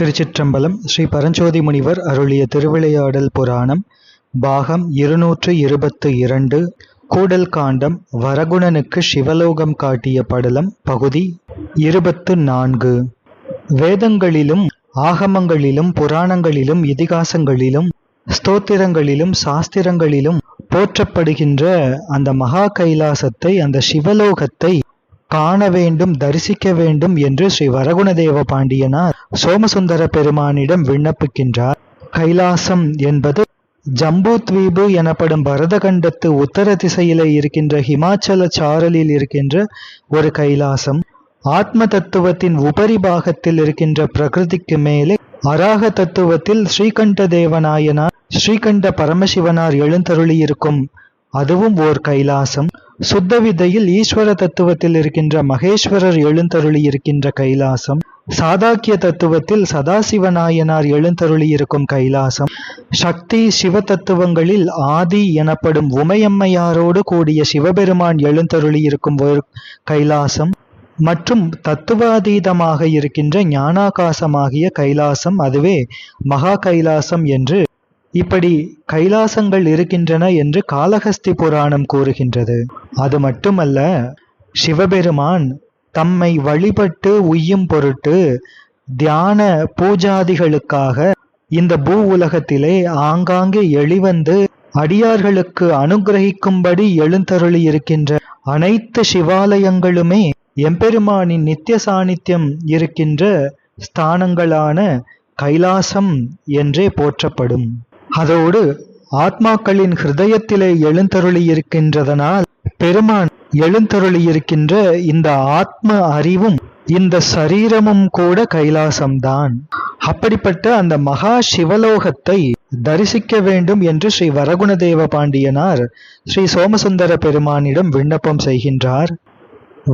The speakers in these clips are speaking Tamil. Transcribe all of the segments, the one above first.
திருச்சிற்றம்பலம் ஸ்ரீ பரஞ்சோதி முனிவர் அருளிய திருவிளையாடல் புராணம் பாகம் இருநூற்று இருபத்து இரண்டு கூடல் காண்டம் வரகுணனுக்கு சிவலோகம் காட்டிய படலம் பகுதி இருபத்து நான்கு. வேதங்களிலும் ஆகமங்களிலும் புராணங்களிலும் இதிகாசங்களிலும் ஸ்தோத்திரங்களிலும் சாஸ்திரங்களிலும் போற்றப்படுகின்ற அந்த மகா கைலாசத்தை அந்த சிவலோகத்தை காண வேண்டும் தரிசிக்க வேண்டும் என்று ஸ்ரீ வரகுணதேவ பாண்டியனார் சோமசுந்தர பெருமானிடம் விண்ணப்பிக்கின்றார். கைலாசம் என்பது ஜம்பு தீபு எனப்படும் பரதகண்டத்து உத்தர திசையிலே இருக்கின்ற ஹிமாச்சல சாரலில் இருக்கின்ற ஒரு கைலாசம். ஆத்ம தத்துவத்தின் உபரி பாகத்தில் இருக்கின்ற பிரகிருதிக்கு மேலே அராக தத்துவத்தில் ஸ்ரீகண்ட தேவநாயனார் ஸ்ரீகண்ட பரமசிவனார் எழுந்தருளி இருக்கும் அதுவும் ஓர் கைலாசம். சுத்த விதையில் ஈஸ்வர தத்துவத்தில் இருக்கின்ற மகேஸ்வரர் எழுந்தருளி இருக்கின்ற கைலாசம் சாதாக்கிய தத்துவத்தில் சதாசிவநாயனார் எழுந்தருளி இருக்கும் கைலாசம் சக்தி சிவ தத்துவங்களில் ஆதி எனப்படும் உமையம்மையாரோடு கூடிய சிவபெருமான் எழுந்தருளி இருக்கும் ஒரு கைலாசம் மற்றும் தத்துவாதீதமாக இருக்கின்ற ஞானாகாசமாகிய கைலாசம் அதுவே மகா கைலாசம் என்று இப்படி கைலாசங்கள் இருக்கின்றன என்று காளஹஸ்தி புராணம் கூறுகின்றது. அது மட்டுமல்ல சிவபெருமான் தம்மை வழிபட்டு உய்யும் பொருட்டு தியான பூஜாதிகளுக்காக இந்த பூ உலகத்திலே ஆங்காங்கே எளிவந்து அடியார்களுக்கு அனுகிரகிக்கும்படி எழுந்தருளி இருக்கின்ற அனைத்து சிவாலயங்களுமே எம்பெருமானின் நித்திய சாநித்தியம் இருக்கின்ற ஸ்தானங்களான கைலாசம் என்றே போற்றப்படும். அதோடு ஆத்மாக்களின் ஹிருதயத்திலே எழுந்தருளியிருக்கின்றதனால் பெருமான் எழுந்தருளியிருக்கின்ற இந்த ஆத்ம அறிவும் இந்த சரீரமும் கூட கைலாசம்தான். அப்படிப்பட்ட அந்த மகா சிவலோகத்தை தரிசிக்க வேண்டும் என்று ஸ்ரீ வரகுணதேவ பாண்டியனார் ஸ்ரீ சோமசுந்தர பெருமானிடம் விண்ணப்பம் செய்கின்றார்.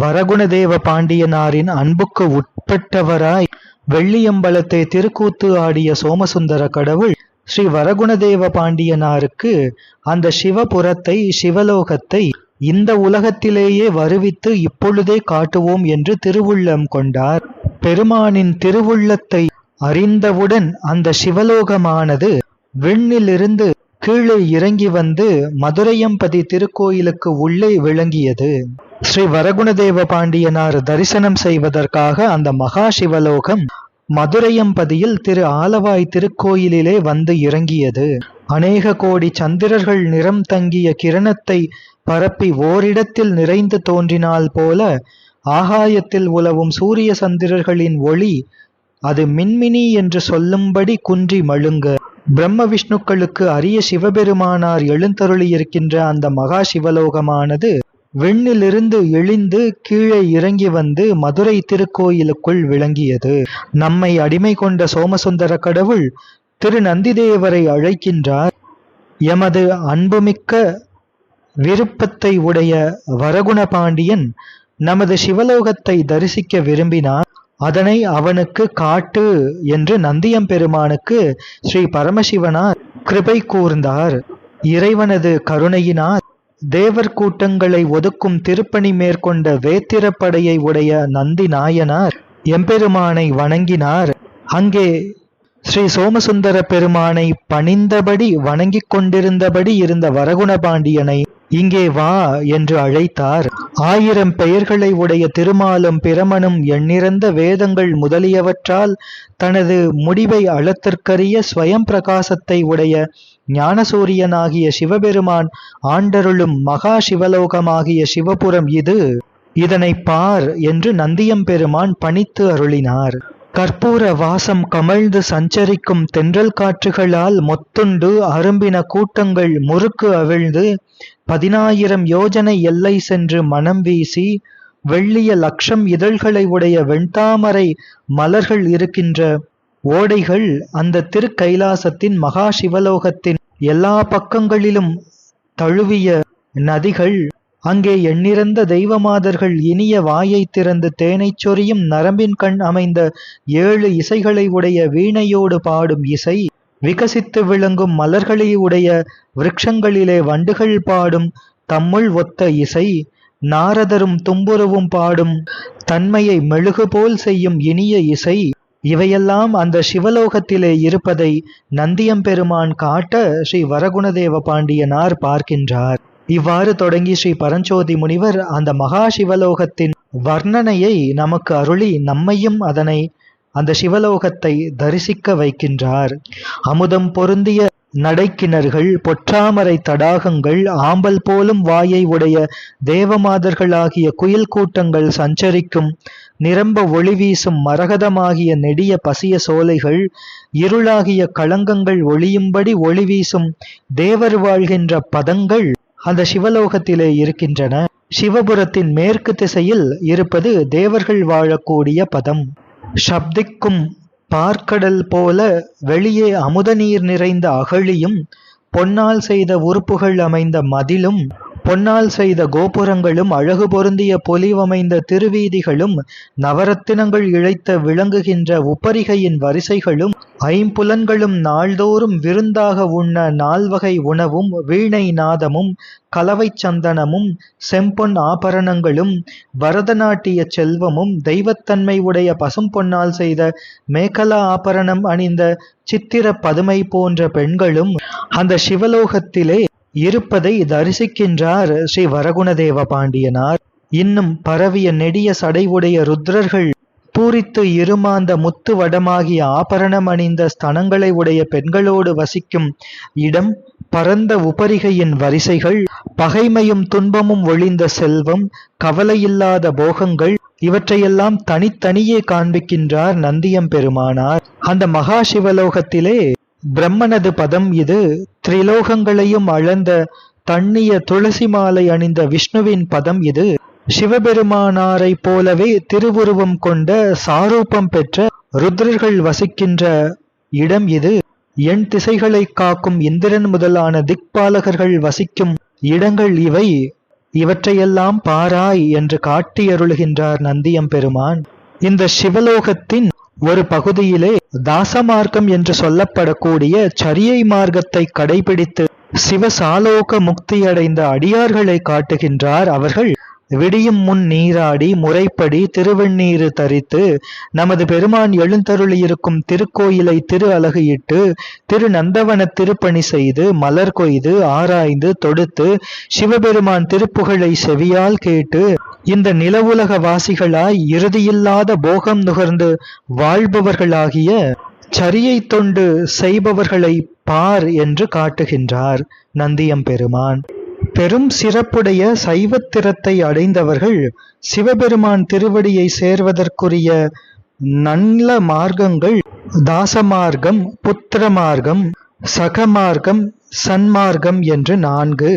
வரகுணதேவ பாண்டியனாரின் அன்புக்கு உட்பட்டவராய் வெள்ளியம்பலத்தை திருக்கூத்து ஆடிய சோமசுந்தர கடவுள் ஸ்ரீ வரகுணதேவ பாண்டியனாருக்கு அந்த சிவபுரத்தை சிவலோகத்தை இந்த உலகத்திலேயே வருவித்து இப்பொழுதே காட்டுவோம் என்று திருவுள்ளம் கொண்டார். பெருமானின் திருவுள்ளத்தை அறிந்தவுடன் அந்த சிவலோகமானது விண்ணிலிருந்து கீழே இறங்கி வந்து மதுரையம்பதி திருக்கோயிலுக்கு உள்ளே விளங்கியது. ஸ்ரீ வரகுணதேவ பாண்டியனார் தரிசனம் செய்வதற்காக அந்த மகா சிவலோகம் மதுரையம்பதியில் திரு ஆலவாய் திருக்கோயிலிலே வந்து இறங்கியது. அநேக கோடி சந்திரர்கள் நிறம் தங்கிய கிரணத்தை பரப்பி ஓரிடத்தில் நிறைந்து தோன்றினால் போல ஆகாயத்தில் உலவும் சூரிய சந்திரர்களின் ஒளி அது மின்மினி என்று சொல்லும்படி குன்றி மழுங்க. பிரம்ம விஷ்ணுக்களுக்கு அரிய சிவபெருமானார் எழுந்தருளி இருக்கின்ற அந்த மகா சிவலோகமானது விண்ணிலிருந்து இழிந்து கீழே இறங்கி வந்து மதுரை திருக்கோயிலுக்குள் விளங்கியது. நம்மை அடிமை கொண்ட சோமசுந்தர கடவுள் திரு நந்திதேவரை அழைக்கின்றார். எமது அன்புமிக்க விருப்பத்தை உடைய வரகுண பாண்டியன் நமது சிவலோகத்தை தரிசிக்க விரும்பினார். அதனை அவனுக்கு காட்டு என்று நந்தியம்பெருமானுக்கு ஸ்ரீ பரமசிவனார் கிருபை கூர்ந்தார். இறைவனது கருணையினால் தேவர் கூட்டங்களை ஒதுக்கும் திருப்பணி மேற்கொண்ட வேத்திரப்படையை உடைய நந்தி நாயனார் எம்பெருமானை வணங்கினார். அங்கே ஸ்ரீ சோமசுந்தர பெருமானை பணிந்தபடி வணங்கிக் கொண்டிருந்தபடி இருந்த வரகுணபாண்டியனை இங்கே வா என்று அழைத்தார். ஆயிரம் பெயர்களை உடைய திருமாலும் பிரமனும் எண்ணிறந்த வேதங்கள் முதலியவற்றால் தனது முடிவை அளத்திற்கரிய ஸ்வயம் பிரகாசத்தை உடைய ஞானசூரியனாகிய சிவபெருமான் ஆண்டருளும் மகா சிவலோகமாகிய சிவபுரம் இது. இதனை பார் என்று நந்தியம்பெருமான் பணித்து அருளினார். கற்பூர வாசம் கமழ்ந்து சஞ்சரிக்கும் தென்றல் காற்றுகளால் மொத்துண்டு அரும்பின கூட்டங்கள் முறுக்கு அவிழ்ந்து பதினாயிரம் யோஜனை எல்லை சென்று மனம் வீசி வெள்ளிய லட்சம் இதழ்களை உடைய வெண்தாமரை மலர்கள் இருக்கின்ற ஓடைகள் அந்த திருக்கைலாசத்தின் மகா சிவலோகத்தின் எல்லா பக்கங்களிலும் தழுவிய நதிகள். அங்கே எண்ணிறந்த தெய்வமாதர்கள் இனிய வாயை திறந்து தேனைச் சொரியும் நரம்பின் கண் அமைந்த ஏழு இசைகளை உடைய வீணையோடு பாடும் இசை. விகசித்து விளங்கும் மலர்களை உடைய விருட்சங்களிலே வண்டுகள் பாடும் தம்முள் ஒத்த இசை. நாரதரும் தும்புருவும் பாடும் தன்மையை மெழுகு போல் செய்யும் இனிய இசை. இவையெல்லாம் அந்த சிவலோகத்திலே இருப்பதை நந்தியம்பெருமான் காட்ட ஸ்ரீ வரகுணதேவ பாண்டியனார் பார்க்கின்றார். இவ்வாறு தொடங்கி ஸ்ரீ பரஞ்சோதி முனிவர் அந்த மகா சிவலோகத்தின் வர்ணனையை நமக்கு அருளி நம்மையும் அதனை அந்த சிவலோகத்தை தரிசிக்க வைக்கின்றார். அமுதம் பொருந்திய நடைக்கிணர்கள் பொற்றாமரை தடாகங்கள் ஆம்பல் போலும் வாயை உடைய தேவமாதர்களாகிய குயில் கூட்டங்கள் சஞ்சரிக்கும் நிரம்ப ஒளி வீசும் மரகதமாகிய நெடிய பசிய சோலைகள் இருளாகிய களங்கங்கள் ஒளியும்படி ஒளி வீசும் தேவர் வாழ்கின்ற பதங்கள் அந்த சிவலோகத்திலே இருக்கின்றன. சிவபுரத்தின் மேற்கு திசையில் இருப்பது தேவர்கள் வாழக்கூடிய பதம். சப்திக்கும் பார்க்கடல் போல வெளியே அமுத நீர் நிறைந்த அகழியும் பொன்னால் செய்த உறுப்புகள் அமைந்த மதிலும் பொன்னால் செய்த கோபுரங்களும் அழகு பொருந்திய பொலிவமைந்த திருவீதிகளும் நவரத்தினங்கள் இழைத்த விளங்குகின்ற உப்பரிகையின் வரிசைகளும் ஐம்புலன்களும் நாள்தோறும் விருந்தாக உண்ண நால்வகை உணவும் வீணை நாதமும் கலவை சந்தனமும் செம்பொன் ஆபரணங்களும் பரதநாட்டிய செல்வமும் தெய்வத்தன்மை உடைய பசும்பொன்னால் செய்த மேகலா ஆபரணம் அணிந்த சித்திர பதுமை போன்ற பெண்களும் அந்த சிவலோகத்திலே இருப்பதை தரிசிக்கின்றார் ஸ்ரீ வரகுணதேவ பாண்டியனார். இன்னும் பரவிய நெடிய சடைவுடைய ருத்ரர்கள் பூரித்து இருமாந்த முத்து வடமாகிய ஆபரணம் அணிந்த ஸ்தனங்களை உடைய பெண்களோடு வசிக்கும் இடம் பரந்த உபரிகையின் வரிசைகள் பகைமையும் துன்பமும் ஒளிந்த செல்வம் கவலையில்லாத போகங்கள் இவற்றையெல்லாம் தனித்தனியே காண்பிக்கின்றார் நந்தியம் பெருமானார் அந்த மகா சிவலோகத்திலே பிரம்மனது பதம் இது. திரிலோகங்களையும் அளந்த தண்ணிய துளசி மாலை அணிந்த விஷ்ணுவின் பதம் இது. சிவபெருமானாரை போலவே திருவுருவம் கொண்ட சாரூபம் பெற்ற ருத்ரர்கள் வசிக்கின்ற இடம் இது. எண் திசைகளை காக்கும் இந்திரன் முதலான திக்பாலகர்கள் வசிக்கும் இடங்கள் இவை. இவற்றையெல்லாம் பாராய் என்று காட்டியருளுகின்றார் நந்தியம் பெருமான் இந்த சிவலோகத்தின் ஒரு பகுதியிலே தாசமார்க்கம் என்று சொல்லப்படக்கூடிய சரியை மார்க்கத்தை கடைபிடித்து சிவசாலோக முக்தியடைந்த அடியார்களை காட்டுகின்றார் அவர்கள். விடியும் முன் நீராடி முறைப்படி திருவெண்ணீரு தரித்து நமது பெருமான் எழுந்தருளியிருக்கும் திருக்கோயிலை திரு அழகையிட்டு திரு நந்தவன திருப்பணி செய்து மலர் கொய்து ஆராய்ந்து தொடுத்து சிவபெருமான் திருப்புகழை செவியால் கேட்டு இந்த நிலவுலக வாசிகளாய் இறுதியில்லாத போகம் நுகர்ந்து வாழ்பவர்களாகிய சரியை தொண்டு செய்பவர்களை பார் என்று காட்டுகின்றார் நந்தியம் பெருமான் பெரும் சிறப்புடைய சைவத்திறத்தை அடைந்தவர்கள் சிவபெருமான் திருவடியை சேர்வதற்குரிய நல்ல மார்க்கங்கள் தாசமார்க்கம் புத்திர மார்க்கம் சகமார்க்கம் சன்மார்க்கம் என்று நான்கு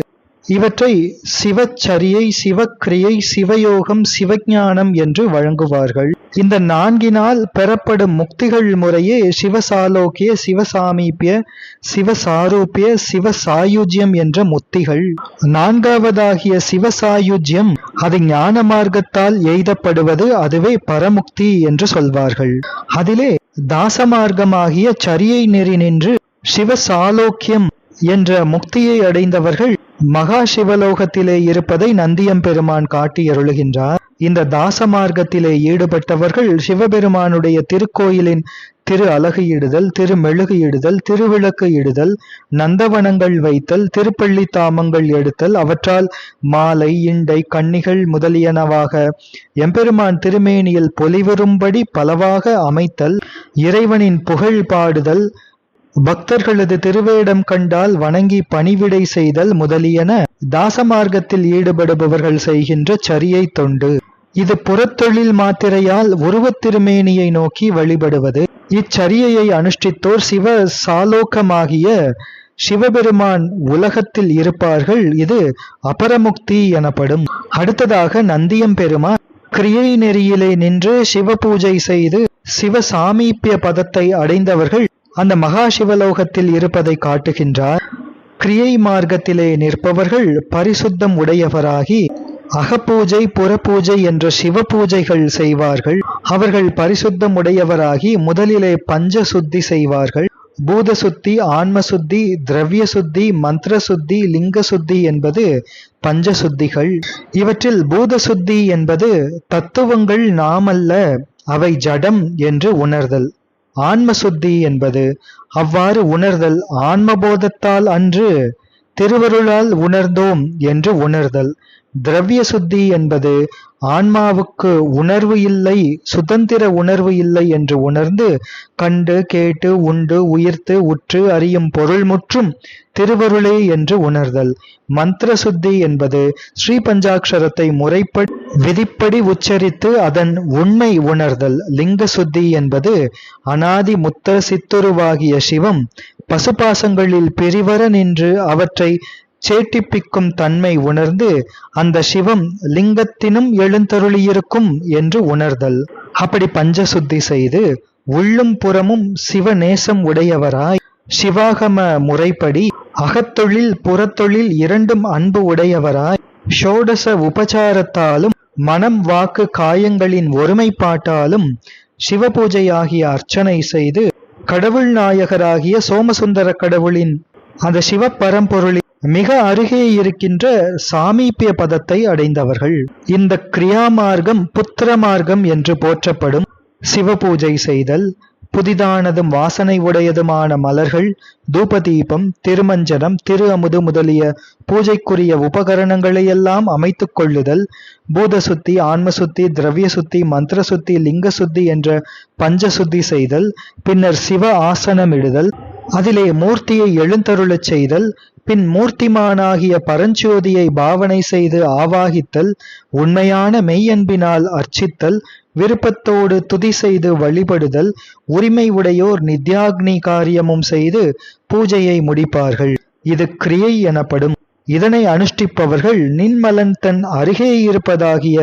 இவற்றை சிவச்சரியை சிவக்கிரியை சிவயோகம் சிவஞானம் என்று வழங்குவார்கள். இந்த நான்கினால் பெறப்படும் முக்திகள் முறையே சிவசாலோக்கிய சிவசாமீபிய சிவசாரூபிய சிவசாயுஜ்யம் என்ற முத்திகள். நான்காவதாகிய சிவசாயுஜ்யம் அது ஞான மார்க்கத்தால் எய்தப்படுவது அதுவே பரமுக்தி என்று சொல்வார்கள். அதிலே தாசமார்க்கமாகிய சரியை நெறி நின்று சிவசாலோக்கியம் என்ற முக்தியை அடைந்தவர்கள் மகா சிவலோகத்திலே இருப்பதை நந்தியம்பெருமான் காட்டி அருளுகின்றார் இந்த தாச மார்க்கத்திலே ஈடுபட்டவர்கள் சிவபெருமானுடைய திருக்கோயிலின் திரு அழகு இடுதல் திரு மெழுகு இடுதல் திருவிளக்கு இடுதல் நந்தவனங்கள் வைத்தல் திருப்பள்ளி தாமங்கள் எடுத்தல் அவற்றால் மாலை இண்டை கன்னிகள் முதலியனவாக எம்பெருமான் திருமேனியில் பொலிவரும்படி பலவாக அமைத்தல் இறைவனின் புகழ் பாடுதல் பக்தர்களது திருவேடம் கண்டால் வணங்கி பணிவிடை செய்தல் முதலியன தாசமார்க்கத்தில் ஈடுபடுபவர்கள் செய்கின்ற சரியை தொண்டு. இது புறத்தொழில் மாத்திரையால் உருவத் திருமேனியை நோக்கி வழிபடுவது. இச்சரியையை அனுஷ்டித்தோர் சிவ சாலோகமாகிய சிவபெருமான் உலகத்தில் இருப்பார்கள். இது அபரமுக்தி எனப்படும். அடுத்ததாக நந்தியம் பெருமான் கிரியை நெறியிலே நின்று சிவ பூஜை செய்து சிவ சாமீப்பிய பதத்தை அடைந்தவர்கள் அந்த மகா சிவலோகத்தில் இருப்பதை காட்டுகின்றார். கிரியை மார்க்கத்திலே நிற்பவர்கள் பரிசுத்தம் உடையவராகி அகப்பூஜை புறப்பூஜை என்ற சிவ பூஜைகள் செய்வார்கள். அவர்கள் பரிசுத்தம் உடையவராகி முதலிலே பஞ்ச சுத்தி செய்வார்கள். பூத சுத்தி ஆன்ம சுத்தி திரவிய சுத்தி மந்திர சுத்தி லிங்க சுத்தி என்பது பஞ்ச சுத்திகள் இவற்றில் பூத சுத்தி என்பது தத்துவங்கள் நாமல்ல அவை ஜடம் என்று உணர்தல். ஆன்ம சுத்தி என்பது அவ்வாறு உணர்தல் ஆன்மபோதத்தால் அன்று திருவருளால் உணர்ந்தோம் என்று உணர்தல். திரவிய சுத்தி என்பது ஆன்மாவுக்கு உணர்வு இல்லை சுதந்திர உணர்வு இல்லை என்று உணர்ந்து கண்டு கேட்டு உண்டு உயிர்த்து உற்று அறியும் பொருள் முற்றும் திருவருளே என்று உணர்தல். மந்திர சுத்தி என்பது ஸ்ரீ பஞ்சாட்சரத்தை முறைப்படி விதிப்படி உச்சரித்து அதன் உண்மை உணர்தல். லிங்க சுத்தி என்பது அனாதி முத்த சித்துருவாகிய சிவம் பசுபாசங்களில் பிரிவர நின்று அவற்றை சேட்டிப்பிக்கும் தன்மை உணர்ந்து அந்த சிவம் லிங்கத்தினும் எழுந்தருளியிருக்கும் என்று உணர்தல். அப்படி பஞ்சசுத்தி செய்து உள்ளும் புறமும் சிவநேசம் உடையவராய் சிவாகம முறைப்படி அகத்தொழில் புறத்தொழில் இரண்டும் அன்பு உடையவராய் ஷோடச உபச்சாரத்தாலும் மனம் வாக்கு காயங்களின் ஒருமைப்பாட்டாலும் சிவபூஜையாகிய அர்ச்சனை செய்து கடவுள் நாயகராகிய சோமசுந்தர கடவுளின் அந்த சிவ பரம்பொருளின் மிக அருகே இருக்கின்ற சாமீபிய பதத்தை அடைந்தவர்கள். இந்த கிரியா மார்க்கம் புத்திர மார்க்கம் என்று போற்றப்படும் சிவபூஜை செய்தல் புதிதானதும் வாசனை உடையதுமான மலர்கள் தூபதீபம் திருமஞ்சனம் திரு அமுது முதலிய பூஜைக்குரிய உபகரணங்களை எல்லாம் அமைத்துக் கொள்ளுதல் பூத சுத்தி ஆன்ம சுத்தி திரவிய சுத்தி மந்திர சுத்தி லிங்க சுத்தி என்ற பஞ்ச சுத்தி செய்தல் பின்னர் சிவ ஆசனமிடுதல் அதிலே மூர்த்தியை எழுந்தருளச் செய்தல் பின் மூர்த்திமானாகிய பரஞ்சோதியை பாவனை செய்து ஆவாகித்தல் உண்மையான மெய்யன்பினால் அர்ச்சித்தல் விருப்பத்தோடு துதி செய்து வழிபடுதல் உரிமை உடையோர் நித்யாக்னி காரியமும் செய்து பூஜையை முடிப்பார்கள். இது கிரியை எனப்படும். இதனை அனுஷ்டிப்பவர்கள் நின்மலன் தன் அருகே இருப்பதாகிய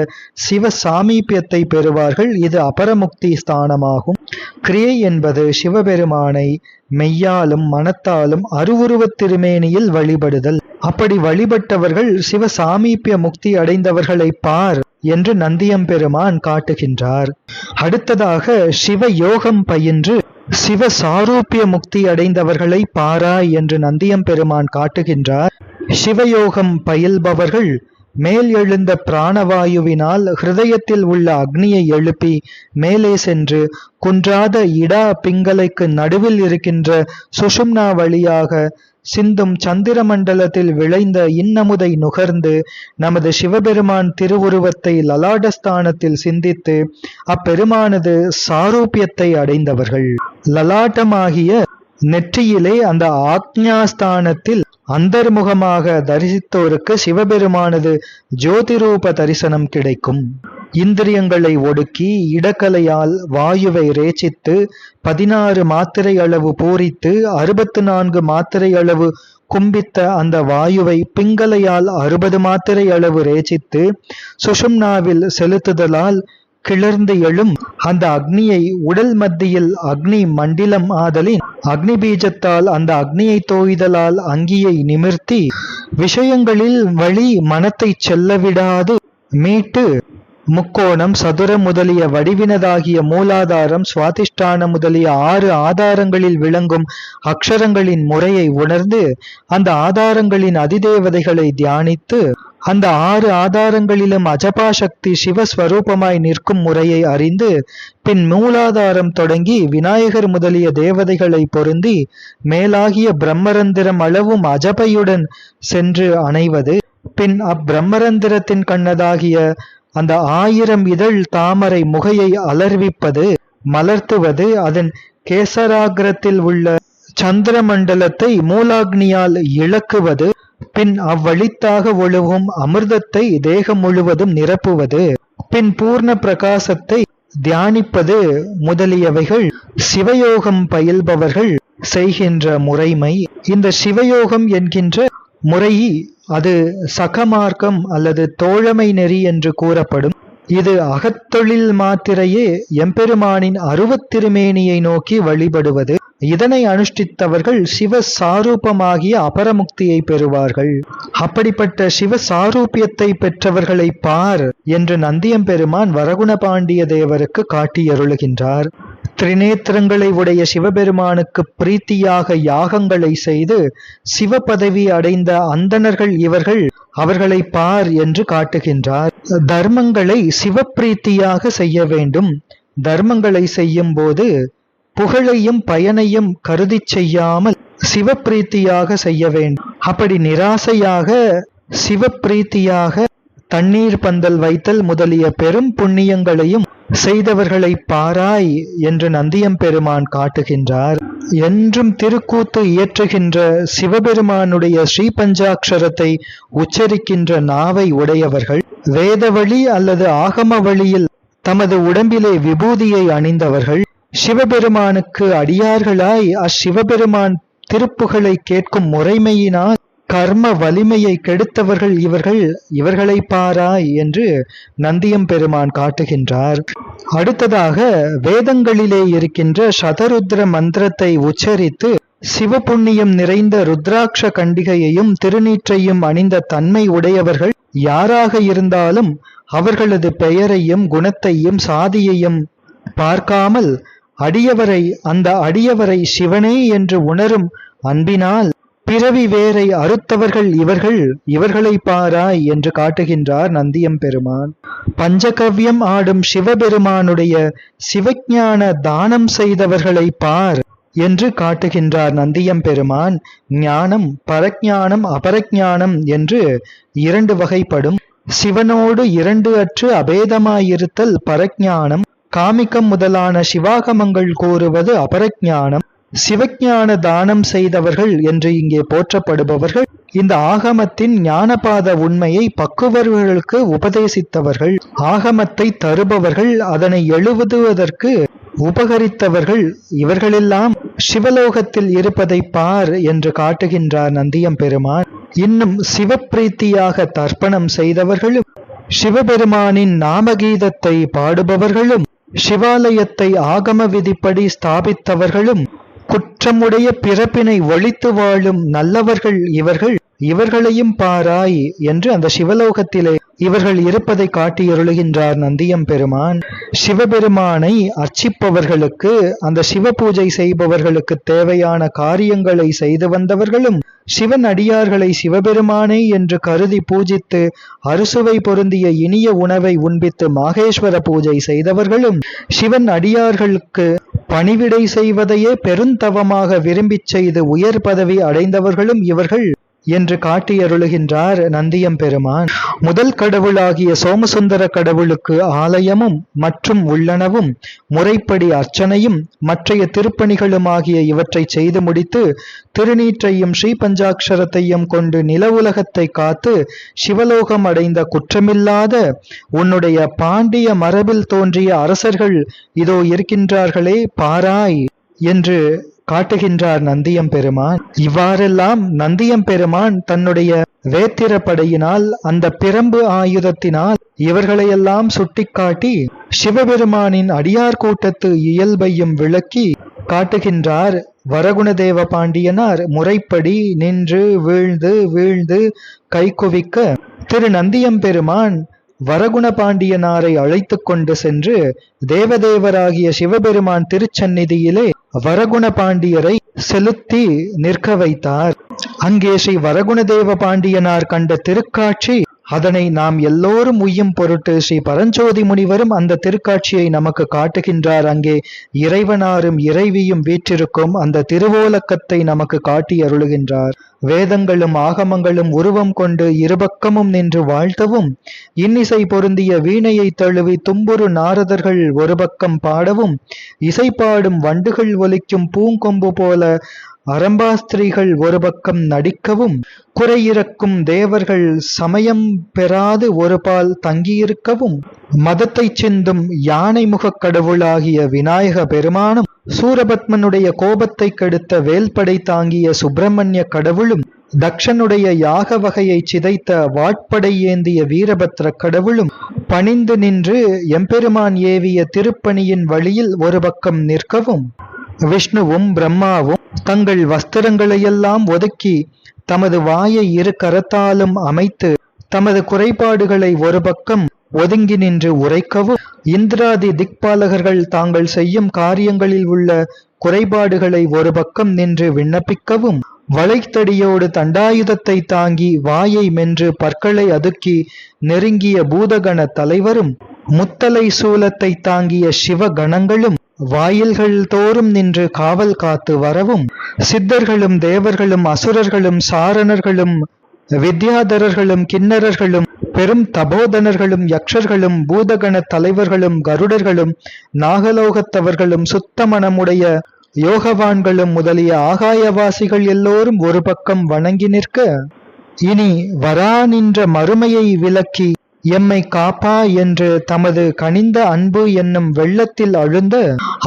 சிவ சாமீபியத்தை பெறுவார்கள். இது அபரமுக்தி ஸ்தானமாகும். கிரியை என்பது சிவபெருமானை மெய்யாலும் மனத்தாலும் அருவுருவத் திருமேனியில் வழிபடுதல். அப்படி வழிபட்டவர்கள் சிவ சாமீபிய முக்தி அடைந்தவர்களை பார் என்று நந்தியம்பெருமான் காட்டுகின்றார். அடுத்ததாக சிவ யோகம் பயின்று சிவ சாரூபிய முக்தி அடைந்தவர்களை பாராய் என்று நந்தியம்பெருமான் காட்டுகின்றார். சிவயோகம் பயில்பவர்கள் மேல் எழுந்த பிராணவாயுவினால் ஹிருதயத்தில் உள்ள அக்னியை எழுப்பி மேலே சென்று குன்றாத இடா பிங்கலைக்கு நடுவில் இருக்கின்ற சுஷும்னா வழியாக சிந்தும் சந்திரமண்டலத்தில் விளைந்த இன்னமுதை நுகர்ந்து நமது சிவபெருமான் திருவுருவத்தை லலாடஸ்தானத்தில் சிந்தித்து அப்பெருமானது சாரூபியத்தை அடைந்தவர்கள். லலாட்டமாகிய நெற்றியிலே அந்த ஆக்ஞாஸ்தானத்தில் அந்தர்முகமாக தரிசித்தோருக்கு சிவபெருமானது ஜோதிரூப தரிசனம் கிடைக்கும். இந்திரியங்களை ஒடுக்கி இடக்கலையால் வாயுவை ரேச்சித்து பதினாறு மாத்திரை அளவு பூரித்து அறுபத்து நான்கு மாத்திரை அளவு கும்பித்த அந்த வாயுவை பிங்கலையால் அறுபது மாத்திரை அளவு ரேச்சித்து சுஷும்னாவில் செலுத்துதலால் கிளர்ந்து எழும் அந்த அக்னியை உடல் மத்தியில் அக்னி மண்டிலம் ஆதலின் அக்னி பீஜத்தால் அந்த அக்னியை தோய்தலால் அங்கியை நிமிர்த்தி விஷயங்களில் வழி மனத்தை செல்லவிடாது. மீட்டு முக்கோணம் சதுர முதலிய வடிவினதாகிய மூலாதாரம் சுவாதிஷ்டான முதலிய ஆறு ஆதாரங்களில் விளங்கும் அக்ஷரங்களின் முறையை உணர்ந்து அந்த ஆதாரங்களின் அதிதேவதைகளை தியானித்து அந்த ஆறு ஆதாரங்களிலும் அஜபா சக்தி சிவஸ்வரூபமாய் நிற்கும் முறையை அறிந்து பின் மூலாதாரம் தொடங்கி விநாயகர் முதலிய தேவதைகளை பொருந்தி மேலாகிய பிரம்மரந்திரம் அளவும் அஜபையுடன் சென்று அணைவது. பின் அப்பிரம்மரந்திரத்தின் கண்ணதாகிய அந்த ஆயிரம் இதழ் தாமரை முகையை அலர்விப்பது மலர்த்துவது அதன் கேசராகிரத்தில் உள்ள சந்திரமண்டலத்தை மூலாக்னியால் இழக்குவது. பின் அவ்வழித்தாக ஒழுகும் அமிர்தத்தை தேகம் முழுவதும் நிரப்புவது பின் பூர்ண பிரகாசத்தை தியானிப்பது முதலியவைகள் சிவயோகம் பயில்பவர்கள் செய்கின்ற முறைமை. இந்த சிவயோகம் என்கின்ற முறை அது சகமார்க்கம் அல்லது தோழமை நெறி என்று கூறப்படும். இது அகத்தொழில் மாத்திரையே எம்பெருமானின் அருவத்திருமேனியை நோக்கி வழிபடுவது. இதனை அனுஷ்டித்தவர்கள் சிவ சாரூபமாகிய அபரமுக்தியை பெறுவார்கள். அப்படிப்பட்ட சிவ சாரூபியத்தை பெற்றவர்களை பார் என்று நந்தியம்பெருமான் வரகுண பாண்டிய தேவருக்கு காட்டியருளுகின்றார். திரிநேத்திரங்களை உடைய சிவபெருமானுக்கு பிரீத்தியாக யாகங்களை செய்து சிவ பதவி அடைந்த அந்தணர்கள் இவர்கள் அவர்களை பார் என்று காட்டுகின்றார். தர்மங்களை சிவப்பிரீத்தியாக செய்ய வேண்டும். தர்மங்களை செய்யும் போது புகழையும் பயனையும் கருதிச் செய்யாமல் சிவப்பிரீத்தியாக செய்ய வேண்டும். அப்படி நிராசையாக சிவப்பிரீத்தியாக தண்ணீர் பந்தல் வைத்தல் முதலிய பெரும் புண்ணியங்களையும் செய்தவர்களை பாராய் என்று நந்தியம்பெருமான் காட்டுகின்றார். என்றும் திருக்கூத்து இயற்றுகின்ற சிவபெருமானுடைய ஸ்ரீபஞ்சாட்சரத்தை உச்சரிக்கின்ற நாவை உடையவர்கள் வேதவழி அல்லது ஆகம வழியில் தமது உடம்பிலே விபூதியை அணிந்தவர்கள் சிவபெருமானுக்கு அடியார்களாய் அச்சிவபெருமான் திருப்புகளை கேட்கும் முறைமையினால் கர்ம வலிமையை கெடுத்தவர்கள் இவர்கள் இவர்களை பாராய் என்று நந்தியம் பெருமான் காட்டுகின்றார். அடுத்ததாக வேதங்களிலே இருக்கின்ற சதருத்ர மந்திரத்தை உச்சரித்து சிவபுண்ணியம் நிறைந்த ருத்ராட்ச கண்டிகையையும் திருநீற்றையும் அணிந்த தன்மை உடையவர்கள் யாராக இருந்தாலும் அவர்களது பெயரையும் குணத்தையும் சாதியையும் பார்க்காமல் அடியவரை அந்த அடியவரை சிவனே என்று உணரும் அன்பினால் பிறவி வேரை அறுத்தவர்கள் இவர்கள் இவர்களை பாராய் என்று காட்டுகின்றார் நந்தியம் பெருமான் பஞ்சகவ்யம் ஆடும் சிவபெருமானுடைய சிவஞான தானம் செய்தவர்களை பார் என்று காட்டுகின்றார் நந்தியம் பெருமான் ஞானம் பரஜானம் அபரஜானம் என்று இரண்டு வகைப்படும். சிவனோடு இரண்டு அற்று அபேதமாயிருத்தல் பரஜானம் காமிக்கம் முதலான சிவாகமங்கள் கூறுவது அபரஜானம் சிவஞான தானம் செய்தவர்கள் என்று இங்கே போற்றப்படுபவர்கள் இந்த ஆகமத்தின் ஞானபாத உண்மையை பக்குவர்களுக்கு உபதேசித்தவர்கள் ஆகமத்தை தருபவர்கள் அதனை எழுதுவதற்கு உபகரித்தவர்கள் இவர்களெல்லாம் சிவலோகத்தில் இருப்பதை பார் என்று காட்டுகின்றார் நந்தியம் பெருமான். இன்னும் சிவப்பிரீத்தியாக தர்ப்பணம் செய்தவர்களும் சிவபெருமானின் நாமகீதத்தை பாடுபவர்களும் சிவாலயத்தை ஆகம விதிப்படி ஸ்தாபித்தவர்களும் குற்றமுடைய பிறப்பினை ஒழித்து வாழும் நல்லவர்கள் இவர்கள் இவர்களையும் பாராய் என்று அந்த சிவலோகத்திலே இவர்கள் இருப்பதை காட்டியருளுகின்றார் நந்தியம் பெருமான் சிவபெருமானை அர்ச்சிப்பவர்களுக்கு அந்த சிவ பூஜை செய்பவர்களுக்கு தேவையான காரியங்களை செய்து வந்தவர்களும் சிவன் அடியார்களை சிவபெருமானே என்று கருதி பூஜித்து அறுசுவை பொருந்திய இனிய உணவை உண்பித்து மாகேஸ்வர பூஜை செய்தவர்களும் சிவன் அடியார்களுக்கு பணிவிடை செய்வதையே பெருந்தவமாக விரும்பிச் செய்து உயர் பதவி அடைந்தவர்களும் இவர்கள். என்று காட்டியருளுகின்றார் நந்தியம் பெருமான் முதல் கடவுளாகிய சோமசுந்தர கடவுளுக்கு ஆலயமும் மற்றும் உள்ளனவும் முறைப்படி அர்ச்சனையும் மற்றைய திருப்பணிகளுமாகிய இவற்றை செய்து முடித்து திருநீற்றையும் ஸ்ரீ பஞ்சாட்சரத்தையும் கொண்டு நில உலகத்தை காத்து சிவலோகம் அடைந்த குற்றமில்லாத உன்னுடைய பாண்டிய மரபில் தோன்றிய அரசர்கள் இதோ இருக்கின்றார்களே பாராய்! என்று காட்டுகின்றார் நந்தியம் பெருமான். இவ்வாறெல்லாம் நந்தியம் பெருமான் தன்னுடைய வேத்திரப்படையினால் அந்த பிரம்பு ஆயுதத்தினால் இவர்களையெல்லாம் சுட்டிக்காட்டி சிவபெருமானின் அடியார் கூட்டத்து இயல்பையும் விளக்கி காட்டுகின்றார். வரகுணதேவ பாண்டியனார் முறைப்படி நின்று வீழ்ந்து வீழ்ந்து கைகுவிக்க திரு நந்தியம் பெருமான் வரகுண பாண்டியனாரை அழைத்து கொண்டு சென்று தேவதேவராகிய சிவபெருமான் திருச்சந்நிதியிலே வரகுண பாண்டியரை செலுத்தி நிற்க வைத்தார். அங்கே ஸ்ரீ வரகுணதேவ பாண்டியனார் கண்ட திருக்காட்சி அதனை நாம் எல்லோரும் உய்யும் பொருட்டு ஸ்ரீ பரஞ்சோதி முனிவரும் அந்த திருக்காட்சியை நமக்கு காட்டுகின்றார். அங்கே இறைவனாரும் இறைவியும் வீற்றிருக்கும் அந்த திருவோலக்கத்தை நமக்கு காட்டி அருளுகின்றார். வேதங்களும் ஆகமங்களும் உருவம் கொண்டு இருபக்கமும் நின்று வாழ்த்தவும் இன்னிசை பொருந்திய வீணையை தழுவி தும்புரு நாரதர்கள் ஒரு பக்கம் பாடவும் இசைப்பாடும் வண்டுகள் ஒலிக்கும் பூங்கொம்பு போல அரம்பாஸ்திரிகள் ஒரு பக்கம் நடிக்கவும் குறையிறக்கும் தேவர்கள் சமயம் பெறாது ஒருபால் தங்கியிருக்கவும் மதத்தைச் சிந்தும் யானை முகக் கடவுளாகிய விநாயக பெருமானும் சூரபத்மனுடைய கோபத்தை கெடுத்த வேல்படை தாங்கிய சுப்பிரமணிய கடவுளும் தக்ஷனுடைய யாக வகையை சிதைத்த வாட்படை ஏந்திய வீரபத்ர கடவுளும் பணிந்து நின்று எம்பெருமான் ஏவிய திருப்பணியின் வழியில் ஒரு பக்கம் நிற்கவும் விஷ்ணுவும் பிரம்மாவும் தங்கள் வஸ்திரங்களையெல்லாம் ஒதுக்கி தமது வாயை இரு கரத்தாலும் அமைத்து தமது குறைபாடுகளை ஒரு பக்கம் ஒதுங்கி நின்று உரைக்கவும். இந்திராதி திக்பாலகர்கள் தாங்கள் செய்யும் காரியங்களில் உள்ள குறைபாடுகளை ஒரு பக்கம் நின்று விண்ணப்பிக்கவும். வளைத்தடியோடு தண்டாயுதத்தை தாங்கி வாயை மென்று பற்களை அதுக்கி நெருங்கிய பூதகண தலைவரும் முத்தலை சூலத்தை தாங்கிய சிவகணங்களும் வாயில்கள் தோறும் நின்று காவல் காத்து வரவும் சித்தர்களும் தேவர்களும் அசுரர்களும் சாரணர்களும் வித்யாதரர்களும் கிண்ணறர்களும் பெரும் தபோதனர்களும் யக்ஷர்களும் பூதகண தலைவர்களும் கருடர்களும் நாகலோகத்தவர்களும் சுத்த மனமுடைய யோகவான்களும் முதலிய ஆகாயவாசிகள் எல்லோரும் ஒரு பக்கம் வணங்கி நிற்க இனி வரா நின்ற மறுமையை விலக்கி எம்மை காப்பா என்று தமது கனிந்த அன்பு என்னும் வெள்ளத்தில் அழுந்த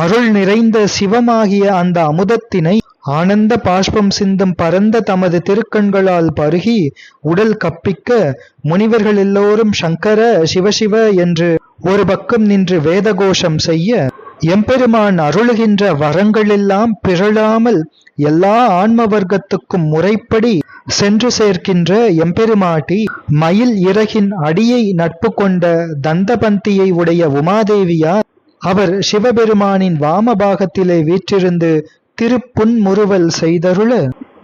அருள் நிறைந்த சிவமாகிய அந்த அமுதத்தினை ஆனந்த பாஷ்பம் சிந்தும் பரந்த தமது திருக்கண்களால் பருகி உடல் கப்பிக்க முனிவர்கள் எல்லோரும் சங்கர சிவசிவ என்று ஒரு பக்கம் நின்று வேதகோஷம் செய்ய எம்பெருமான் அருளுகின்ற வரங்களெல்லாம் பிறழாமல் எல்லா ஆன்ம வர்க்கத்துக்கும் முறைப்படி சென்று சேர்க்கின்ற எம்பெருமாட்டி மயில் இறகின் அடியை நட்பு கொண்ட தந்தபந்தியை உடைய உமாதேவியார் அவர் சிவபெருமானின் வாமபாகத்திலே வீற்றிருந்து திருப்புன்முறுவல் செய்தருள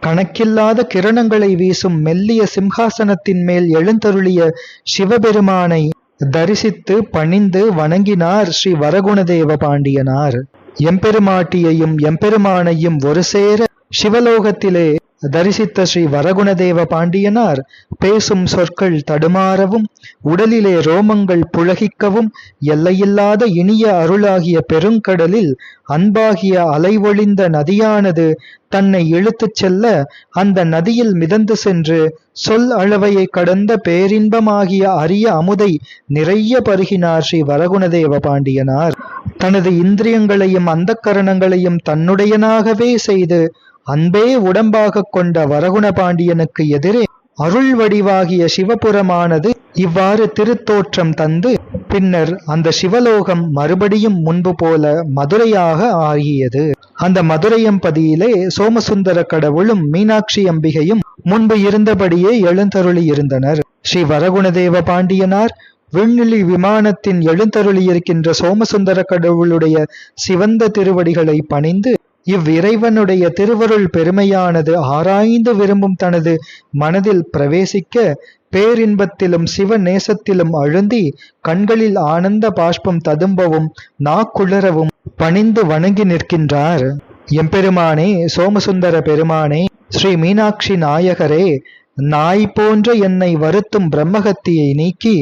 கணக்கில்லாத கிரணங்களை வீசும் மெல்லிய சிம்ஹாசனத்தின் மேல் எழுந்தருளிய சிவபெருமானை தரிசித்து பணிந்து வணங்கினார் ஸ்ரீ வரகுணதேவ பாண்டியனார். எம்பெருமாட்டியையும் எம்பெருமானையும் ஒரு சேர சிவலோகத்திலே தரிசித்த ஸ்ரீ வரகுணதேவ பாண்டியனார் பேசும் சொற்கள் தடுமாறவும் உடலிலே ரோமங்கள் புழகிக்கவும் எல்லையில்லாத இனிய அருளாகிய பெருங்கடலில் அன்பாகிய அலைவொழிந்த நதியானது தன்னை இழுத்துச் செல்ல அந்த நதியில் மிதந்து சென்று சொல் அளவையை கடந்த பேரின்பமாகிய அரிய அமுதை நிறைய பருகினார் ஸ்ரீ வரகுணதேவ பாண்டியனார். தனது இந்திரியங்களையும் அந்த கரணங்களையும் தன்னுடையனாகவே செய்து அன்பே உடம்பாகக் கொண்ட வரகுண பாண்டியனுக்கு எதிரே அருள் வடிவாகிய சிவபுரமானது இவ்வாறு திருத்தோற்றம் தந்து பின்னர் அந்த சிவலோகம் மறுபடியும் முன்பு போல மதுரையாக ஆகியது. அந்த மதுரையம்பதியிலே சோமசுந்தர கடவுளும் மீனாட்சி அம்பிகையும் முன்பு இருந்தபடியே எழுந்தருளி இருந்தனர். ஸ்ரீ வரகுணதேவ பாண்டியனார் விண்ணிலி விமானத்தின் எழுந்தருளி இருக்கின்ற சோமசுந்தர கடவுளுடைய சிவந்த திருவடிகளை பணிந்து இவ்விறைவனுடைய திருவருள் பெருமையானது ஆராய்ந்து விரும்பும் தனது மனதில் பிரவேசிக்க பேரின்பத்திலும் சிவ நேசத்திலும் அழுந்தி கண்களில் ஆனந்த பாஷ்பம் ததும்பவும் நாக்குளரவும் பணிந்து வணங்கி நிற்கின்றார். எம்பெருமானே சோமசுந்தர பெருமானே ஸ்ரீ மீனாட்சி நாயகரே நாய் போன்ற என்னை வருத்தும் பிரம்மகத்தியை நீக்கி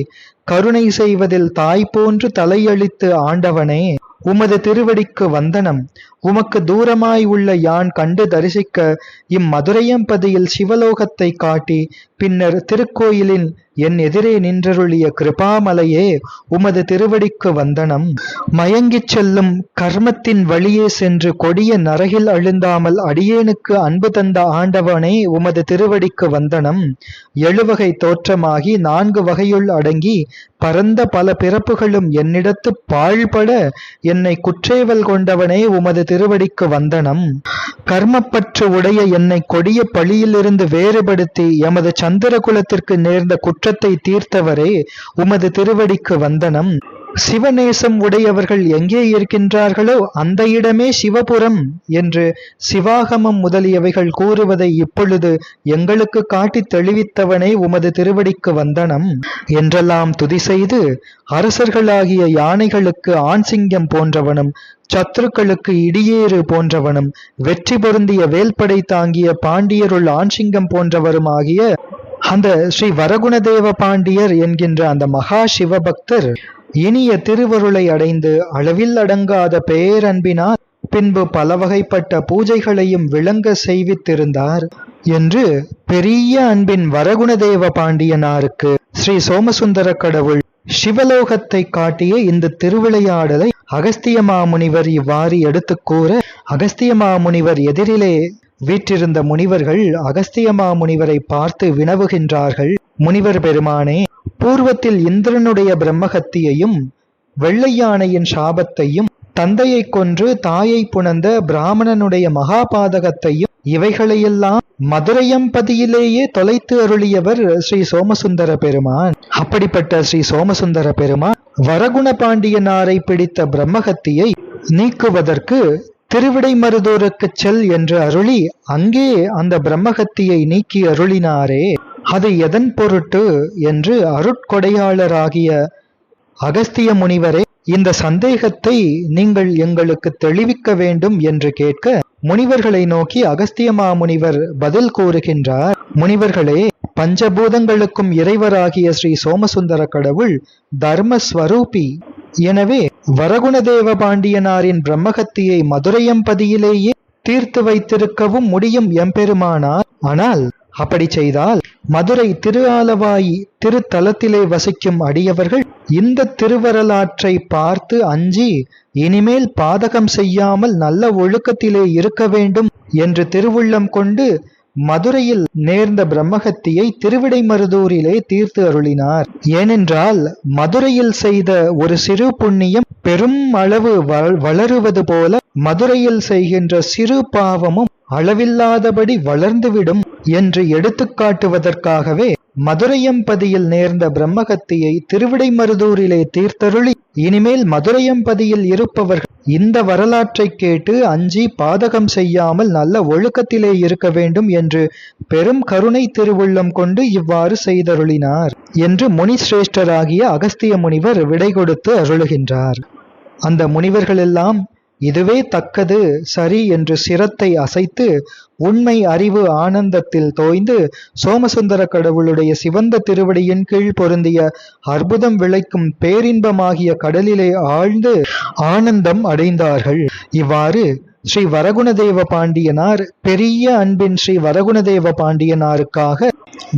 கருணை செய்வதில் தாய் போன்று தலையளித்து ஆண்டவனே உமது திருவடிக்கு வந்தனம். உமக்கு தூரமாய் உள்ள யான் கண்டு தரிசிக்க இம்மதுரையம்பதியில் சிவலோகத்தை காட்டி பின்னர் திருக்கோயிலின் என் எதிரே நின்றருளிய கிருபாமலையே உமது திருவடிக்கு வந்தனம். மயங்கிச் செல்லும் கர்மத்தின் வழியே சென்று கொடிய நரகில் அழுந்தாமல் அடியேனுக்கு அன்பு தந்த ஆண்டவனே உமது திருவடிக்கு வந்தனம். எழுவகை தோற்றமாகி நான்கு வகையுள் அடங்கி பரந்த பல பிறப்புகளும் என்னிடத்து பாழ்பட என்னை குற்றேவல் கொண்டவனே உமது திருவடிக்கு வந்தனம். கர்மப்பற்று உடைய என்னை கொடிய பழியிலிருந்து வேறுபடுத்தி எமது சந்திர குலத்திற்கு நேர்ந்த குற்றத்தை தீர்த்தவரே உமது திருவடிக்கு வந்தனம். சிவநேசம் உடையவர்கள் எங்கே இருக்கின்றார்களோ அந்த இடமே சிவபுரம் என்று சிவாகமம் முதலியவைகள் கூறுவதை இப்பொழுது எங்களுக்கு காட்டித் தெளிவித்தவனே உமது திருவடிக்கு வந்தனம் என்றெல்லாம் துதி செய்து அரசர்களாகிய யானைகளுக்கு ஆண் சிங்கம் போன்றவனும் சத்துருக்களுக்கு இடியேறு போன்றவனும் வெற்றி பொருந்திய வேல்படை தாங்கிய பாண்டியருள் ஆண்சிங்கம் போன்றவருமாகிய அந்த ஸ்ரீ வரகுணதேவ பாண்டியர் என்கின்ற அந்த மகா சிவபக்தர் இனிய திருவருளை அடைந்து அளவில் அடங்காத பேரன்பினால் பின்பு பல வகைப்பட்ட பூஜைகளையும் விளங்க செய்வித்திருந்தார் என்று பெரிய அன்பின் வரகுணதேவ பாண்டியனாருக்கு ஸ்ரீ சோமசுந்தர கடவுள் சிவலோகத்தை காட்டிய இந்த திருவிளையாடலை அகஸ்திய மாமுனிவர் இவ்வாறு எடுத்துக் கூற அகஸ்திய மாமுனிவர் எதிரிலே வீற்றிருந்த முனிவர்கள் அகஸ்தியமா முனிவரை பார்த்து வினவுகின்றார்கள். முனிவர் பெருமானே பூர்வத்தில் இந்திரனுடைய பிரம்மகத்தியையும் வெள்ளை யானையின் சாபத்தையும் தந்தையை கொன்று தாயை புணர்ந்த பிராமணனுடைய மகாபாதகத்தையும் இவைகளையெல்லாம் மதுரையம்பதியிலேயே தொலைத்து அருளியவர் ஸ்ரீ சோமசுந்தர பெருமான். அப்படிப்பட்ட ஸ்ரீ சோமசுந்தர பெருமான் வரகுண பாண்டியனாரை பிடித்த பிரம்மகத்தியை நீக்குவதற்கு திருவிடைமருதூருக்குச் செல் என்று அருளி அங்கே அந்த பிரம்மகத்தியை நீக்கி அருளினாரே. அது எதன் பொருட்டு என்று அருட்கொடையாளராகிய அகஸ்திய முனிவரே இந்த சந்தேகத்தை நீங்கள் எங்களுக்கு தெளிவிக்க வேண்டும் என்று கேட்க முனிவர்களை நோக்கி அகஸ்தியமா முனிவர் பதில் கூறுகின்றார். முனிவர்களே பஞ்சபூதங்களுக்கும் இறைவராகிய ஸ்ரீ சோமசுந்தர கடவுள் தர்மஸ்வரூபி. எனவே வரகுணதேவ பாண்டியனாரின் பிரம்மகத்தியை மதுரையம்பதியிலேயே தீர்த்து வைத்திருக்கவும் முடியும் எம்பெருமானார். ஆனால் அப்படி செய்தால் மதுரை திரு ஆலவாயி திருத்தலத்திலே வசிக்கும் அடியவர்கள் இந்த திருவரலாற்றை பார்த்து அஞ்சி இனிமேல் பாதகம் செய்யாமல் நல்ல ஒழுக்கத்திலே இருக்க வேண்டும் என்று திருவுள்ளம் கொண்டு மதுரையில் நேர்ந்த பிரம்மகத்தியை திருவிடைமருதூரிலே தீர்த்து அருளினார். ஏனென்றால் மதுரையில் செய்த ஒரு சிறு புண்ணியம் பெரும் அளவு வள- வளருவது போல மதுரையில் செய்கின்ற சிறு பாவமும் அளவில்லாதபடி வளர்ந்துவிடும் என்று எடுத்துக்காட்டுவதற்காகவே மதுரையம்பதியில் நேர்ந்த பிரம்மகத்தியை திருவிடைமருதூரிலே தீர்த்தருளி இனிமேல் மதுரையம்பதியில் இருப்பவர்கள் இந்த வரலாற்றை கேட்டு அஞ்சி பாதகம் செய்யாமல் நல்ல ஒழுக்கத்திலே இருக்க வேண்டும் என்று பெரும் கருணை திருவுள்ளம் கொண்டு இவ்வாறு செய்தருளினார் என்று முனிசிரேஷ்டராகிய அகஸ்திய முனிவர் விடை கொடுத்து அருளுகின்றார். அந்த முனிவர்களெல்லாம் இதுவே தக்கது சரி என்று சிரத்தை அசைத்து உண்மை அறிவு ஆனந்தத்தில் தோய்ந்து சோமசுந்தர கடவுளுடைய சிவந்த திருவடியின் கீழ் பொருந்திய அற்புதம் விளைக்கும் பேரின்பமாகிய கடலிலே ஆழ்ந்து ஆனந்தம் அடைந்தார்கள். இவ்வாறு ஸ்ரீ வரகுணதேவ பாண்டியனார் பெரிய அன்பின் ஸ்ரீ வரகுணதேவ பாண்டியனாருக்காக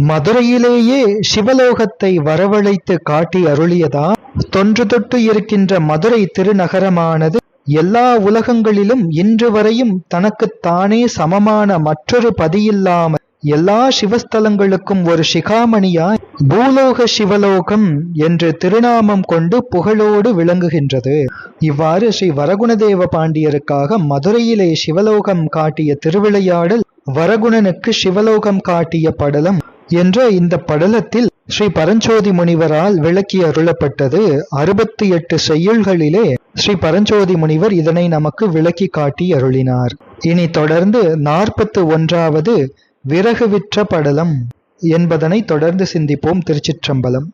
மதுரையிலேயே சிவலோகத்தை வரவழைத்து காட்டி அருளியதா தொன்று தொட்டு இருக்கின்ற மதுரை திருநகரமானது எல்லா உலகங்களிலும் இன்று வரையும் தனக்குத் தானே சமமான மற்றொரு பதியில்லாமல் எல்லா சிவஸ்தலங்களுக்கும் ஒரு சிகாமணியாய் பூலோக சிவலோகம் என்று திருநாமம் கொண்டு புகழோடு விளங்குகின்றது. இவ்வாறு ஸ்ரீ வரகுணதேவ பாண்டியருக்காக மதுரையிலே சிவலோகம் காட்டிய திருவிளையாடல் வரகுணனுக்கு சிவலோகம் காட்டிய படலம் என்ற இந்த படலத்தில் ஸ்ரீ பரஞ்சோதி முனிவரால் விளக்கி அருளப்பட்டது அறுபத்தி எட்டு செய்யுள்களிலே ஸ்ரீ பரஞ்சோதி முனிவர் இதனை நமக்கு விளக்கி காட்டி அருளினார். இனி தொடர்ந்து நாற்பத்து ஒன்றாவது விறகு விற்ற படலம் என்பதனை தொடர்ந்து சிந்திப்போம் திருச்சிற்றம்பலம்.